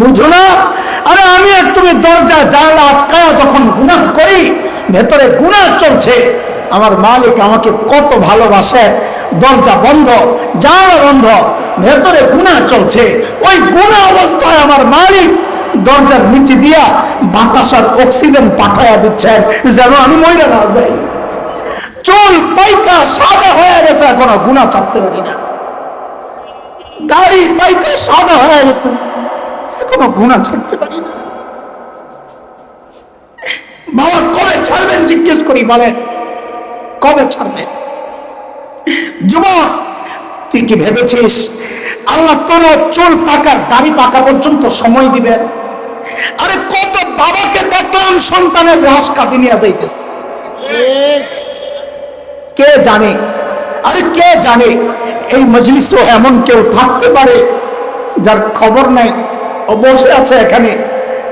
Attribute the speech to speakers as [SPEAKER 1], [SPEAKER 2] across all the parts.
[SPEAKER 1] বুঝো না? আরে আমি আর তুমি দরজা, জানলা আটকায় যখন গুনাহ করি, ভেতরে গুনাহ চলছে। আমার মালিক আমাকে কত ভালোবাসে। দরজা বন্ধ, জানলা বন্ধ, ভেতরে গুনাহ চলছে। ওই গুনাহ অবস্থায় আমার মালিক দরজার নিচে দিয়া বাতাসার অক্সিজেন পাঠাইয়া দিচ্ছেন, যেন আমি মরে না যাই। চুল পাইকা সাদা হয়ে গেছে, এখনও গুণা চাপতে পারি না। দাড়ি পাইকা সাদা হয়ে গেছে। এখনও গুণা ছাড়তে পারি না। বাবা, কবে ছাড়বেন জিজ্ঞেস করি বলেন। কবে ছাড়বেন? যুবক, তুই কি ভেবেছিস আল্লাহ তোর চুল পাকার দাড়ি পাকা পর্যন্ত সময় দিবেন? আরে কত বাবাকে দেখলাম সন্তানের লাশ কাঁদি নিয়ে যাইতেস কে জানে? আরে কে জানে? এই মজলিসও এমন কেউ থাকতে পারে যার খবর নেই। ও বসে আছে এখানে,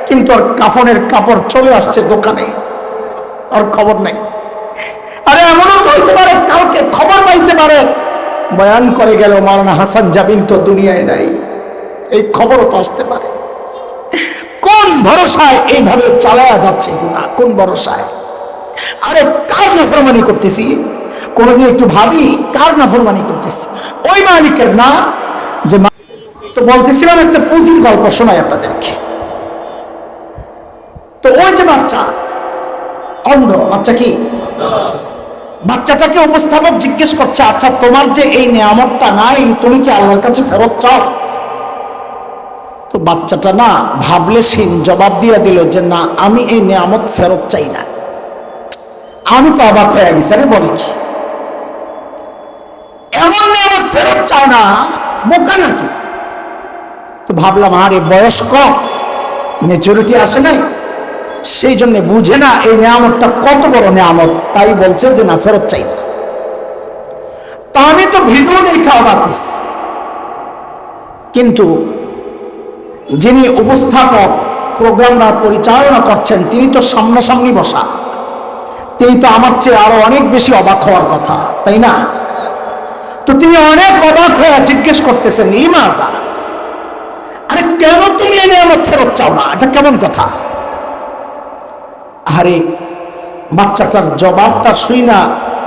[SPEAKER 1] কিন্তু ওর কাফনের কাপড় চলে আসছে দোকানে ওর খবর নেই। আরে এমনও হইতে পারে কাউকে খবর পাইতে পারে। বয়ান করে গেল, মাওলানা হাসান জাবিল তো দুনিয়ায় নাই, এই খবরও তো আসতে পারে। কোন ভরসায় এইভাবে চালায়া যাচ্ছে না কোন ভরসায়? আরে কার নাফরমানি করতেছি? কোনোদিন একটু ভাবি, কার নাফরমানি করতেছি? ওই মালিকের না, যে তো বলতেছিলাম একটা পুঁজির গল্প শোনাই আপনাদেরকে। তো ওই যে বাচ্চা, অন্ধ, বাচ্চা কি? বাচ্চাটাকে উপস্থাপক জিজ্ঞেস করছে আচ্ছা তোমার যে এই নিয়ামতটা নাই, তুমি কি আল্লাহর কাছে ফেরত চাও? তো বাচ্চাটা না ভাবলে সিন জবাব দিয়ে দিল যে, না, আমি এই নিয়ামত ফেরত চাই না। আমি তো অবাক হয়ে গেছি, আরে বলি কি? এমন নিয়ামত ফেরত চায় না, বোকা নাকি? তো ভাবলাম, আরে, বয়স কম মেচুরিটি আসে নাই। সেই জন্য বুঝে না এই নিয়ামতটা কত বড় নিয়ামত। তাই বলছে যে, না, ফেরত চাই না। তা আমি তো ভিডিও দেখে অবাক কিন্তু যিনি উপস্থাপক প্রোগ্রামটা পরিচালনা করছেন, তিনি তো সামনাসামনি বসা। তিনি তো আমার চেয়ে আরও অনেক বেশি অবাক হওয়ার কথা, তাই না? তো তিনি অনেক অবাক হয়ে জিজ্ঞেস করতেছেন ইমাজা আরে কেন তুমি এনে আমার ফেরত চাও না? এটা কেমন কথা? আরে বাচ্চাটার জবাবটা শুই না,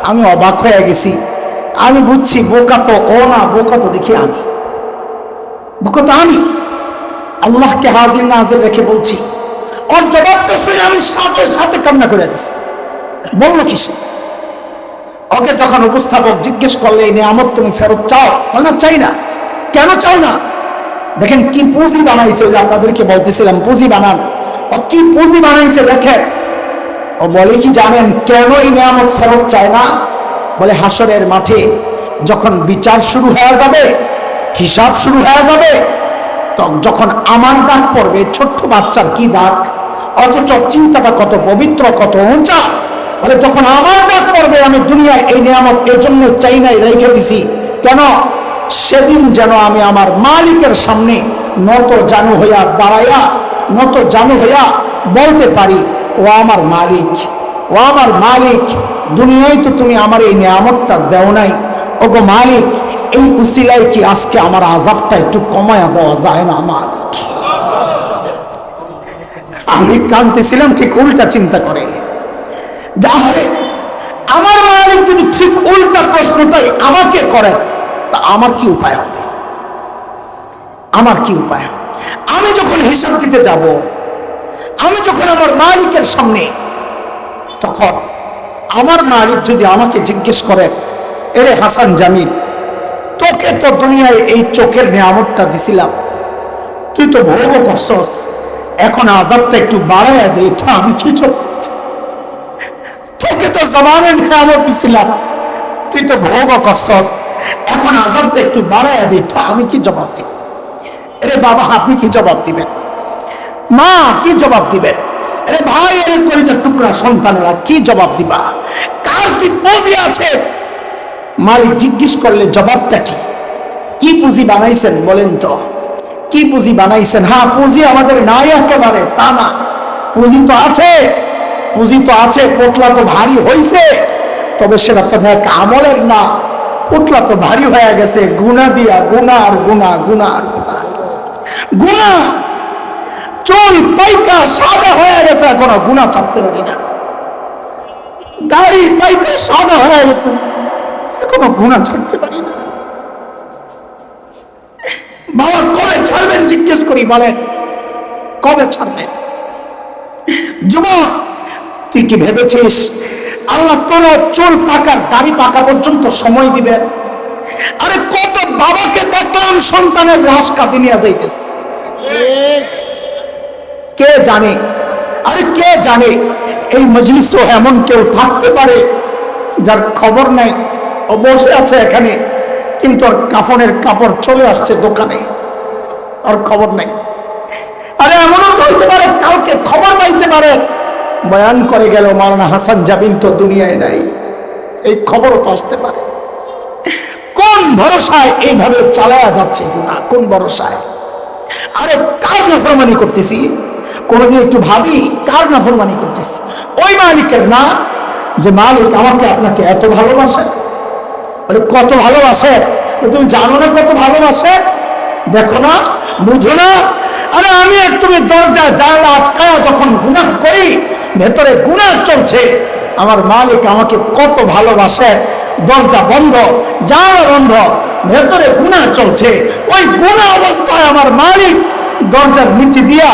[SPEAKER 1] আমি অবাক হয়ে গেছি। আমি বুঝছি বোকা তো, ও না, বোকা তো দেখি আমি। বোকা তো আমি। আল্লাহকে হাজির না হাজির রেখে বলছি, ওর জবাবটা শুনে আমি সাথে সাথে কান্না করে দিছি। বলল কিসে? ওকে যখন উপস্থাপক জিজ্ঞেস করলে, এই নিয়ামত তুমি ফেরত চাও? না, চাই না। কেন চাও না? দেখেন কি পুঁজি বানাইছে যে আপনাদেরকে বলতেছিলাম, পুঁজি বানান। ও কি পুঁজি বানাইছে দেখেন। ও বলে কি জানেন, কেন এই নিয়ামত ফেরত চায় না? বলে হাসরের মাঠে যখন বিচার শুরু হয়ে যাবে, হিসাব শুরু হয়ে যাবে যখন আমার ডাক পড়বে, ছোট্ট বাচ্চার কি ডাক অথচ চিন্তাটা কত পবিত্র, কত উঁচা। বলে যখন আমার ডাক পড়বে, আমি দুনিয়ায় এই নিয়ামত এই জন্য চাই নাই, রেখে দিছি। কেন? সেদিন যেন আমি আমার মালিকের সামনে নত জানু হইয়া দাঁড়াইয়া, নত জানু হইয়া বলতে পারি, ও আমার মালিক, ও আমার মালিক, দুনিয়ায় তো তুমি আমার এই নিয়ামতটা দেও নাই। ও গো মালিক, এই উসিলায় কি আজকে আমার আজাবটা একটু কমায়া দেওয়া যায় না, মালিক? আমি কানতেছিলাম ঠিক উল্টা চিন্তা করে। যাহারে, আমার মালিক যদি ঠিক উল্টা প্রশ্নটাই আমাকে করেন তা আমার কি উপায় হবে? আমার কি উপায় হবে? আমি যখন হিসাব দিতে যাব, আমি যখন আমার মালিকের সামনে, তখন আমার মালিক যদি আমাকে জিজ্ঞেস করেন এরে হাসান জামিল, তোকে তো দুনিয়ায় এই চোখের নিয়ামতটা দিছিলাম। তুই তো ভোগ করছস। এখন আজাবটা একটু বাড়াইয়া দে, তো আমি কি তোকে তো জবানের নিয়ামত দিছিলাম। তুই তো ভোগ করছস। এখন আজাবটা একটু বাড়াইয়া দে তো আমি কি জবাব দিব? এরে বাবা, আপনি কি জবাব দিবেন? মা, কি জবাব দিবেন? আরে ভাই, এর কলিজার টুকরা সন্তানেরা কি জবাব দিবা? কার কি পুঁজি আছে? মালিক জিজ্ঞেস করলে জবাবটা কি? কি পুঁজি বানাইছেন বলেন তো? কি পুঁজি বানাইছেন? হ্যাঁ পুঁজি আমাদের নাই একেবারে, তা না। পুঁজি তো আছে, পুঁজি তো আছে, পোটলা তো ভারী হইছে। তবে সেটা তো এক আমলের না। পোটলা তো ভারী হয়ে গেছে। গুণা দিয়া গুণা আর গুণা গুণা আর গুণা। গুণা! চুল পাইকা সাদা হয়ে গেছে, এখনও গুণা চাপতে পারি না। দাড়ি পাইকা সাদা হয়ে গেছে, এখনও গুণা ছাড়তে পারি না। বাবা, কবে ছাড়বেন জিজ্ঞেস করি, বলেন। কবে ছাড়বেন? যুবক, তুই কি ভেবেছিস আল্লাহ তোর চুল পাকার, দাড়ি পাকা পর্যন্ত সময় দিবেন আরে কত বাবাকে দেখলাম সন্তানের লাশ কাঁদি নিয়ে যাইতেস কে জানে? আরে কে জানে? এই মজলিসও এমন কেউ থাকতে পারে যার খবর নেই। ও বসে আছে এখানে, কিন্তু ওর কাফনের কাপড় চলে আসছে দোকানে। আর খবর নেই। আরে এমনও তো হইতে পারে কাউকে খবর পাইতে পারে। বয়ান করে গেল মাওলানা হাসান জাবিল তো দুনিয়ায় নাই। এই খবরও তো আসতে পারে। কোন ভরসায় এইভাবে চালায়া যাচ্ছে না? কোন ভরসায়? আরে কার নাফরমানি করতেছি? কোনোদিন একটু ভাবি, কার নাফরমানি করতেছি? ওই মালিকের না, যে মালিক আমাকে আপনাকে এত ভালোবাসে? আরে কত ভালোবাসে? তুমি জানো না কত ভালোবাসে? দেখো না, বুঝো না। আরে আমি তুমি দরজা জানলা আটকায়া যখন গুনাহ করি ভেতরে গুনাহ চলছে। আমার মালিক আমাকে কত ভালোবাসে। দরজা বন্ধ, জানলা বন্ধ, ভেতরে গুনাহ চলছে। ওই গুনাহ অবস্থায় আমার মালিক দরজার নিচে দিয়া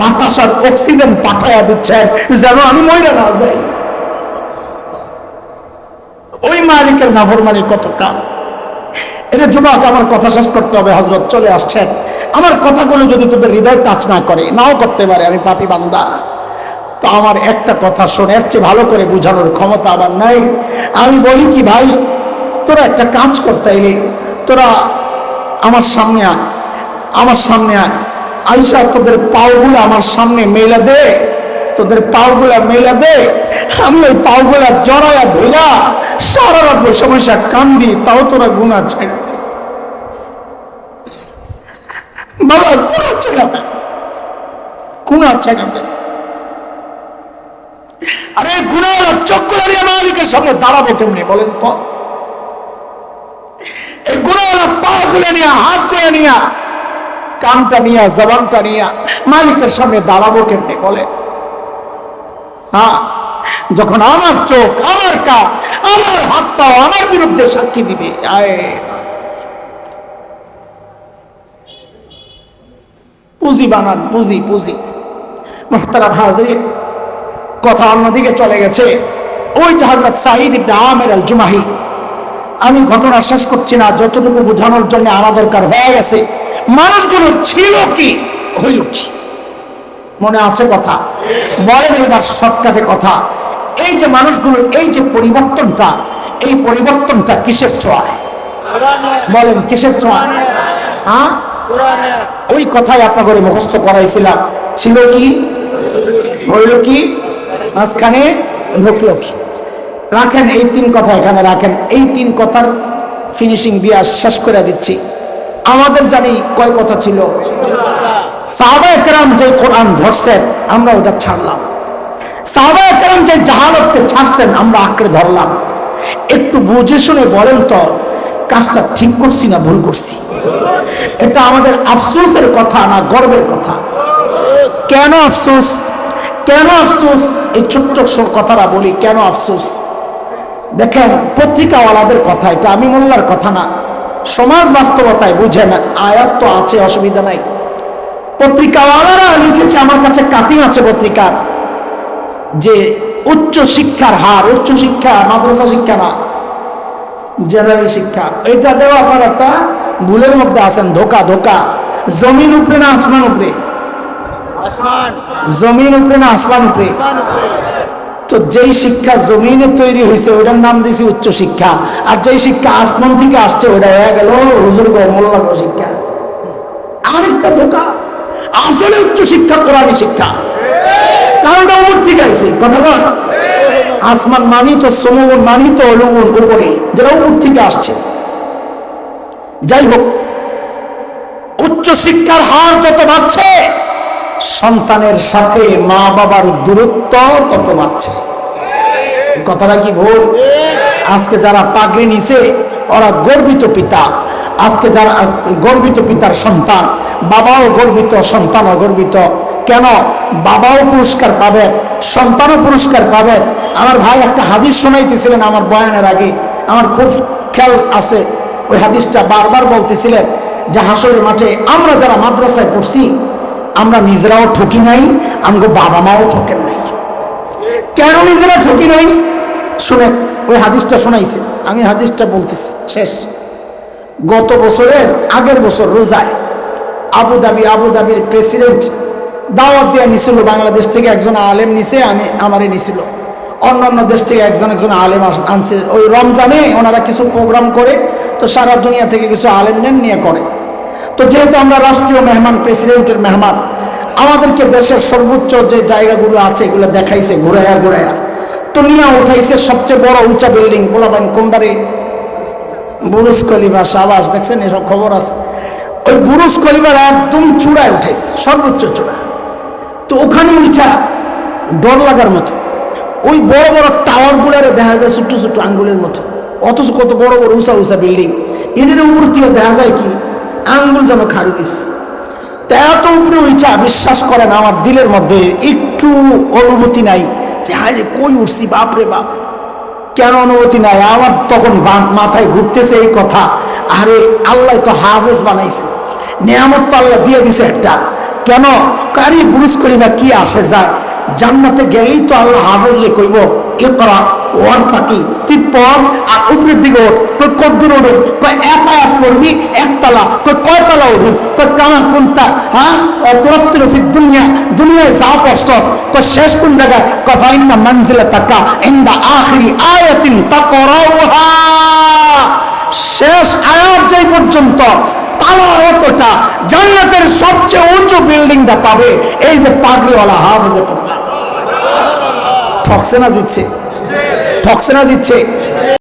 [SPEAKER 1] বাতাসার অক্সিজেন পাঠাইয়া দিচ্ছেন যেন আমি মহিলা না যাই। ওই মালিকের নাফরমানি কত কাল এটা যুবক, আমার কথা শেষ করতে হবে হজরত চলে আসছেন। আমার কথাগুলো যদি তোদের হৃদয় টাচ না করে, নাও করতে পারে, আমি পাপি বান্দা। তো আমার একটা কথা শোনে, এর চেয়ে ভালো করে বোঝানোর ক্ষমতা আমার নাই। আমি বলি কি, ভাই, তোরা একটা কাজ করতে তোরা আমার সামনে আয়, আমার সামনে আয়। আইসা তোদের পাওগুলো আমার সামনে মেলা দে। তোদের পাওগুলা মেলা দে। আমি ওই পাওগুলা জড়ায়া ধইরা সারা রাত বসে বসে কান্দি, তাও তোরা গুণা ছেড়ে দে। বাবা গুণা ছেড়ে দে। গুণা ছেড়ে দে। আরে গুণা চক্কর মালিকের সামনে দাঁড়াবো কেমনি বলেন তো? এই গুণাওয়ালা পা খুলে নিয়ে, হাত করে নিয়ে, কানটা নিয়ে, জবানটা নিয়ে মালিকের সামনে দাঁড়াবো কেমনি বলে হ্যাঁ যখন আমার চোখ, আমার কাপ আমার হাত পাও আমার বিরুদ্ধে সাক্ষী দিবে, আয় পুঁজি বানান, পুঁজি পুঁজি। মোহতারা হাজরি কথা অন্যদিকে চলে গেছে। ওই যে হজরত সাঈদ ইবনে আমের আল জুমাহি আমি ঘটনা শেষ করছি না, যতটুকু বোঝানোর জন্য আনা দরকার হয়ে গেছে। মানুষগুলো ছিল কি? হইল কি? মনে আছে কথা? বলেন এবার শর্টকাটে কথা। এই যে মানুষগুলো, এই যে পরিবর্তনটা, এই পরিবর্তনটা কিসের ছোঁয়ায়? বলেন, কিসের ছোঁয়ায়? হ্যাঁ? ওই কথাই আপনাকে মুখস্থ করাইছিলাম। ছিল কি? হইল কি? মাঝখানে কি রাখেন এই তিন কথা এখানে রাখেন। এই তিন কথার ফিনিশিং দিয়ে শেষ করে দিচ্ছি। আমাদের জানি কয় কথা ছিল? সাহাবা একরাম যে কোরআন ধরছেন, আমরা ওটা ছাড়লাম। সাহাবা একরাম যে জাহালতকে ছাড়ছেন, আমরা আঁকড়ে ধরলাম। একটু বুঝে শুনে বলেন তো, কাজটা ঠিক করছি না ভুল করছি? এটা আমাদের আফসোসের কথা না গর্বের কথা। কেন আফসোস? কেন আফসোস? এই ছোট্ট ছোট কথাটা বলি, কেন আফসোস? দেখেন, পত্রিকাওয়ালাদের কথা, এটা আমি মোল্লার কথা না। সমাজ বাস্তবতায় বুঝে না আয়াত তো আছে, অসুবিধা নাই। পত্রিকাওয়ালারা লিখেছে, আমার কাছে কাটিং আছে পত্রিকার, যে উচ্চ শিক্ষার হার, উচ্চ শিক্ষা মাদ্রাসা শিক্ষা না, জেনারেল শিক্ষা। এটা দেওয়া আপনার একটা ভুলের মধ্যে আছেন, ধোকা ধোকা। জমিন উপরে না আসমান উপরে? জমিন উপরে না আসমান উপরে। তো যেই শিক্ষা জমিনে তৈরি হয়েছে ওইটার নাম দিয়েছি উচ্চ শিক্ষা। আর যেই শিক্ষা আসমান থেকে আসছে ওটা হয়ে গেল হুজুর গো মোল্লা গো শিক্ষা। আরেকটা ধোকা আসলে উচ্চ শিক্ষা কোরআনী শিক্ষা। কারণ উপর থেকে আইছে কথা বল আসমান মানি তো সমুন মানি তো লুগুন উপরে যেটা উপর থেকে আসছে। যাই হোক উচ্চ শিক্ষার হার যত বাড়ছে সন্তানের সাথে মা বাবার দূরত্ব তত বাড়ছে। কথাটা কি ভুল? আজকে যারা পাগড়ি নিছে, ওরা গর্বিত পিতা। আজকে যারা গর্বিত পিতার সন্তান, বাবাও গর্বিত, সন্তানও গর্বিত। কেন? বাবাও পুরস্কার পাবেন সন্তানও পুরস্কার পাবেন আমার ভাই একটা হাদিস শোনাইতেছিলেন আমার বয়ানের আগে। আমার খুব খেয়াল আছে, ওই হাদিসটা বারবার বলতেছিলেন যে হাসরের মাঠে আমরা যারা মাদ্রাসায় পড়ছি আমরা নিজেরাও ঠকি নাই, আমগো বাবা মাও ঠকেন নাই। কেন নিজেরা ঠকি নাই? শুনে, ওই হাদিসটা শোনাইছে, আমি হাদিসটা বলতেছি, শেষ। গত বছরের আগের বছর রোজায় আবু ধাবি, আবু ধাবির প্রেসিডেন্ট দাওয়াত দিয়ে নিছিল বাংলাদেশ থেকে একজন আলেম নিছে, আমি, আমারে নিছিল। অন্য অন্য দেশ থেকে একজন একজন আলেম আনছে। ওই রমজানে ওনারা কিছু প্রোগ্রাম করে, তো সারা দুনিয়া থেকে কিছু আলেম নেন, নিয়ে করে। তো যেহেতু আমরা রাষ্ট্রীয় মেহমান, প্রেসিডেন্টের মেহমান, আমাদেরকে দেশের সর্বোচ্চ যে জায়গাগুলো আছে এগুলো দেখাইছে ঘুরাইয়া ঘুরাইয়া। তো নিয়ে উঠাইছে সবচেয়ে বড় উঁচা বিল্ডিং বলাবেন কোনটারে বুরুজ খলিফা সাবাস দেখছেন এসব খবর আছে? ওই বুরুজ কলিবার একদম চূড়ায় উঠাইছে, সর্বোচ্চ চূড়া। তো ওখানে উঠা ডর লাগার মতো। ওই বড় বড় টাওয়ারগুলোরে দেখা যায় ছোট্ট ছোট্ট আঙ্গুলের মতো। অথচ কত বড় বড় উঁচা উঁচা বিল্ডিং। এদের উপর দেখা যায় কি আঙ্গুল যেন খারুইস তা এত উপরে উঠা বিশ্বাস করেন আমার দিলের মধ্যে একটু অনুভূতি নাই যে, হায় রে, কই উঠছি, বাপ রে বাপ। কেন অনুভূতি নাই? আমার তখন মাথায় ঘুরতেছে এই কথা। আরে, আল্লাহ তো হাফেজ বানাইছে। নিয়ামত তো আল্লাহ দিয়ে দিছে একটা। কেন? কারি বুরুজ করিবা কি আসে যায়? জান্নাতে গেলেই তো আল্লাহ হাফেজ রে কইব এ করা ওয়ার পাকি পড় আর উপরের দিকে ওঠ। কই কদ্দুর ওঠুন? কই এক আয়াত পড়বি, একতলা। কই কয়তলা উঠুন কই কামা কোনটা হ্যাঁ? তোরাত্তর ফির দুনিয়া। দুনিয়ায় যা পড়ছস কই শেষ কোন জায়গায়? কই ফাইন্না মানজিলা তাকা ইন্দা আখিরি আয়াতিন তাকরাউহা। শেষ আয়াত যাই পর্যন্ত তালা অতটা জান্নাতের সবচেয়ে উঁচু বিল্ডিংটা পাবে। এই যে পাগড়িওয়ালা হাফেজে পড়বে ঠকছে না জিতছে? ঠকছে না জিতছে?